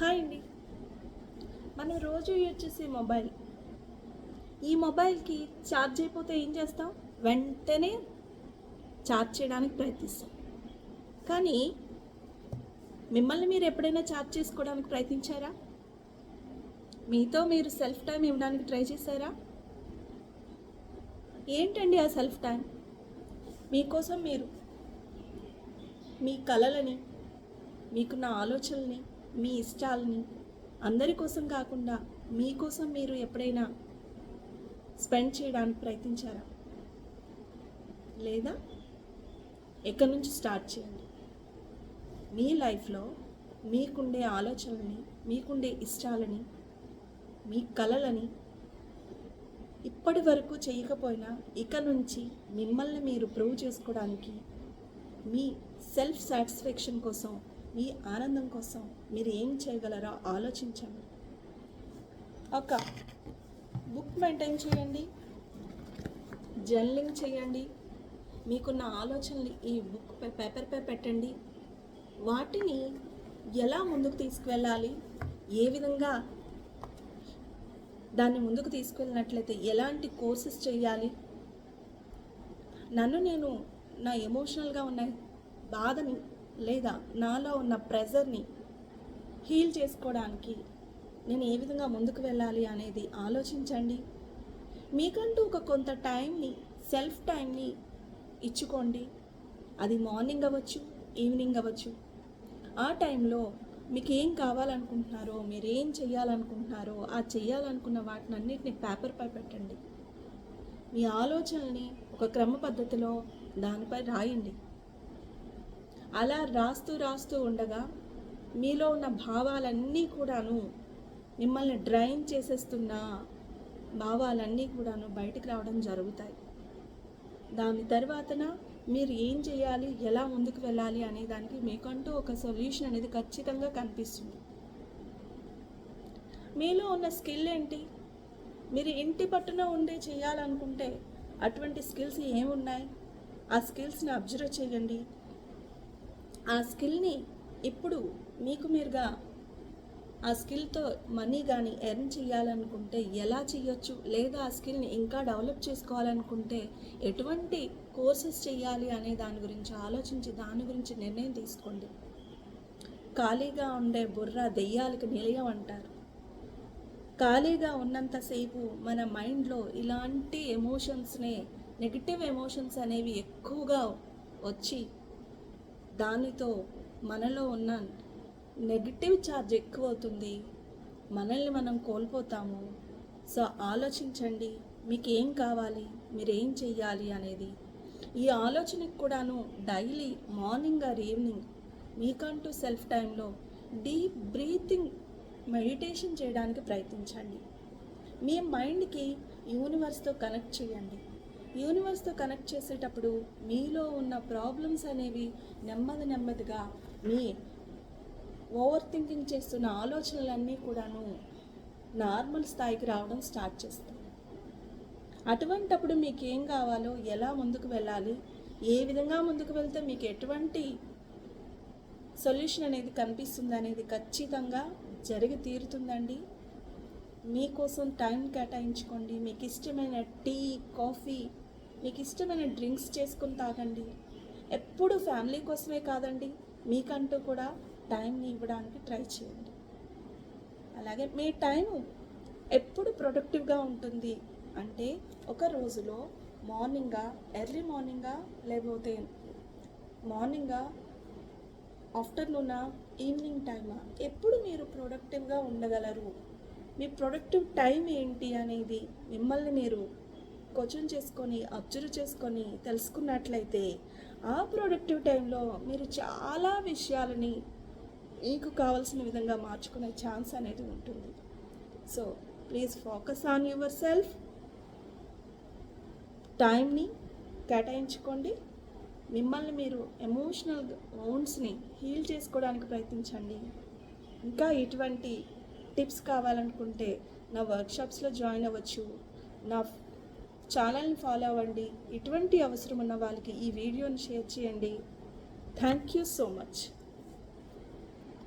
Hi అండి. మనం రోజు యూజ్ చేసే మొబైల్. ఈ మొబైల్కి ఛార్జ్ అయిపోతే ఏం చేస్తాం? వెంటనే ఛార్జ్ చేయడానికి ప్రయత్నిస్తాం. కానీ మిమ్మల్ని మీరు ఎప్పుడైనా ఛార్జ్ చేసుకోవడానికి ప్రయత్నించారా? మీతో మీరు సెల్ఫ్ టైం ఇవ్వడానికి ట్రై చేశారా? ఏంటండి ఆ సెల్ఫ్ టైం మీకోసం మీరు మీ కలలని మీకున్న ఆలోచనల్ని మీ ఇష్టాలని అందరి కోసం కాకుండా మీకోసం మీరు ఎప్పుడైనా స్పెండ్ చేయడానికి ప్రయత్నించారా? లేదా ఎక్కడి నుంచి స్టార్ట్ చేయండి? మీ లైఫ్లో మీకుండే ఆలోచనలని మీకుండే ఇష్టాలని మీ కలలని ఇప్పటి వరకు చేయకపోయినా ఇక నుంచి మిమ్మల్ని మీరు ప్రూవ్ చేసుకోవడానికి మీ సెల్ఫ్ సాటిస్ఫాక్షన్ కోసం మీ ఆనందం కోసం మీరు ఏం చేయగలరో ఆలోచించండి. ఒక బుక్ మెయింటైన్ చేయండి. జర్నలింగ్ చేయండి. మీకున్న ఆలోచనలు ఈ బుక్ పేపర్పై పెట్టండి. వాటిని ఎలా ముందుకు తీసుకువెళ్ళాలి? ఏ విధంగా దాన్ని ముందుకు తీసుకెళ్ళినట్లయితే ఎలాంటి కోర్సెస్ చేయాలి? నన్ను నేను నా ఎమోషనల్గా ఉన్న బాధని లేదా నాలో ఉన్న ప్రెజర్ని హీల్ చేసుకోవడానికి నేను ఏ విధంగా ముందుకు వెళ్ళాలి అనేది ఆలోచించండి. మీకంటూ ఒక కొంత టైంని సెల్ఫ్ టైంని ఇచ్చుకోండి. అది మార్నింగ్ అవ్వచ్చు ఈవినింగ్ అవ్వచ్చు. ఆ టైంలో మీకు ఏం కావాలనుకుంటున్నారో మీరు ఏం చేయాలనుకుంటున్నారో ఆ చేయాలనుకున్న వాటిని అన్నిటిని పేపర్పై పెట్టండి. మీ ఆలోచనల్ని ఒక క్రమ పద్ధతిలో దానిపై రాయండి. అలా రాస్తూ రాస్తూ ఉండగా మీలో ఉన్న భావాలన్నీ కూడాను మిమ్మల్ని డ్రైన్ చేసేస్తున్న భావాలన్నీ కూడాను బయటకు రావడం జరుగుతాయి. దాని తర్వాతన మీరు ఏం చేయాలి ఎలా ముందుకు వెళ్ళాలి అనే దానికి మీకంటూ ఒక సొల్యూషన్ అనేది ఖచ్చితంగా కనిపిస్తుంది. మీలో ఉన్న స్కిల్ ఏంటి? మీరు ఇంటి పట్టున ఉండే చేయాలనుకుంటే అటువంటి స్కిల్స్ ఏమున్నాయి? ఆ స్కిల్స్ని అబ్జర్వ్ చేయండి. ఆ స్కిల్ని ఇప్పుడు మీకు మీరుగా ఆ స్కిల్తో మనీ కానీ ఎర్న్ చేయాలనుకుంటే ఎలా చేయొచ్చు? లేదా ఆ స్కిల్ని ఇంకా డెవలప్ చేసుకోవాలనుకుంటే ఎటువంటి కోర్సెస్ చేయాలి అనే దాని గురించి ఆలోచించి దాని గురించి నిర్ణయం తీసుకోండి. ఖాళీగా ఉండే బుర్ర దెయ్యాలకు నిలయం అంటారు ఖాళీగా ఉన్నంతసేపు మన మైండ్లో ఇలాంటి ఎమోషన్స్నే నెగిటివ్ ఎమోషన్స్ అనేవి ఎక్కువగా వచ్చి దానితో మనలో ఉన్న నెగిటివ్ ఛార్జ్ ఎక్కువ అవుతుంది మనల్ని మనం కోల్పోతాము. సో ఆలోచించండి మీకు ఏం కావాలి మీరు ఏం చెయ్యాలి అనేది. ఈ ఆలోచనకు కూడాను డైలీ మార్నింగ్ ఆర్ ఈవినింగ్ మీకంటూ సెల్ఫ్ టైంలో డీప్ బ్రీతింగ్ మెడిటేషన్ చేయడానికి ప్రయత్నించండి. మీ మైండ్కి యూనివర్స్తో కనెక్ట్ చేయండి. యూనివర్స్తో కనెక్ట్ చేసేటప్పుడు మీలో ఉన్న ప్రాబ్లమ్స్ అనేవి నెమ్మది నెమ్మదిగా మీ ఓవర్ థింకింగ్ చేస్తున్న ఆలోచనలన్నీ కూడాను నార్మల్ స్థాయికి రావడం స్టార్ట్ చేస్తాను అటువంటప్పుడు మీకు ఏం కావాలో ఎలా ముందుకు వెళ్ళాలి ఏ విధంగా ముందుకు వెళ్తే మీకు ఎటువంటి సొల్యూషన్ అనేది కనిపిస్తుంది అనేది ఖచ్చితంగా జరిగి తీరుతుందండి. మీకోసం టైం కేటాయించుకోండి. మీకు ఇష్టమైన టీ కాఫీ మీకు ఇష్టమైన డ్రింక్స్ చేసుకుని తాగండి. ఎప్పుడు ఫ్యామిలీ కోసమే కాదండి. మీకంటూ కూడా టైంని ఇవ్వడానికి ట్రై చేయండి. అలాగే మీ టైం ఎప్పుడు ప్రొడక్టివ్గా ఉంటుంది అంటే ఒక రోజులో మార్నింగా ఎర్లీ మార్నింగా లేకపోతే మార్నింగా ఆఫ్టర్నూనా ఈవినింగ్ టైమా? ఎప్పుడు మీరు ప్రొడక్టివ్గా ఉండగలరు? మీ ప్రొడక్టివ్ టైం ఏంటి అనేది మిమ్మల్ని మీరు క్వశ్చన్ చేసుకొని అబ్జర్వ్ చేసుకొని తెలుసుకున్నట్లయితే ఆ ప్రొడక్టివ్ టైంలో మీరు చాలా విషయాలని మీకు కావాల్సిన విధంగా మార్చుకునే ఛాన్స్ అనేది ఉంటుంది. So please focus on your self టైంని కేటాయించుకోండి. మిమ్మల్ని మీరు ఎమోషనల్ వౌండ్స్ని హీల్ చేసుకోవడానికి ప్రయత్నించండి. ఇంకా ఇటువంటి టిప్స్ కావాలనుకుంటే నా వర్క్షాప్స్లో జాయిన్ అవ్వచ్చు. నా ఛానల్ని ఫాలో అవ్వండి. ఇటువంటి అవసరం ఉన్న వాళ్ళకి ఈ వీడియోని షేర్ చేయండి. Thank you so much.